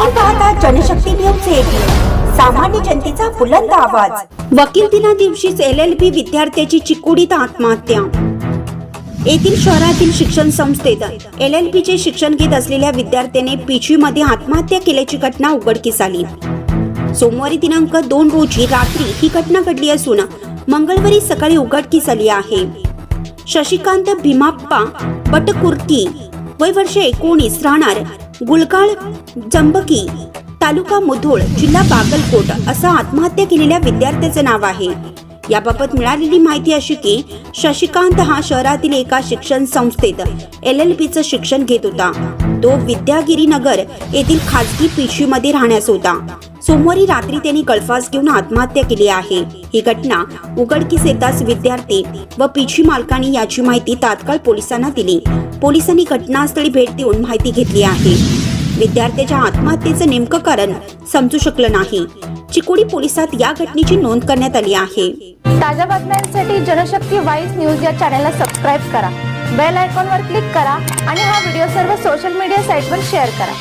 आपण पाहता Janshakti news eighteen सामान्य जनतेचा बुलंद आवाज. वकील दिना दिवशीच एल एल बी विद्यार्थ्याची आत्महत्या. येथील शहरातील शिक्षण संस्थेत एल एल चे शिक्षण घेत असलेल्या विद्यार्थ्याने आत्महत्या केल्याची घटना उघडकीस आली. सोमवारी दिनांक दोन रोजी रात्री ही घटना घडली असून मंगळवारी सकाळी उघडकीस आली आहे. शशिकांत भीमाप्पा बटकुर्की वय वर्ष एकोणीस राहणार गुलकाळ जंबकी तालुका मुधोळ जिल्हा बागलकोट असं आत्महत्या केलेल्या विद्यार्थ्याचं नाव आहे. याबाबत मिळालेली माहिती अशी की शशिकांत हा शहरातील एका शिक्षण संस्थेत एल एल पीचं शिक्षण घेत होता. तो विद्यागिरी नगर येथील खाजगी पिशवीमध्ये राहण्यास होता. सोमवारी रात्री त्यांनी गळफास घेऊन आत्महत्या केली आहे. ही घटना उघडकीस येताच विद्यार्थी व पिशवी मालकांनी याची माहिती तात्काळ पोलिसांना दिली. पोलिसांनी घटनास्थळी भेट देऊन माहिती घेतली आहे. विद्यार्थ्याच्या आत्महत्येचं नेमकं कारण समजू शकलं नाही. चिकोडी पोलिसात या घटनेची नोंद करण्यात आली आहे. ताज्या बातम्यांसाठी जनशक्ती वाईस न्यूज या चॅनलला सबस्क्राईब करा. बेल आयकॉनवर क्लिक करा आणि हा व्हिडिओ सर्व सोशल मीडिया साईटवर शेअर करा.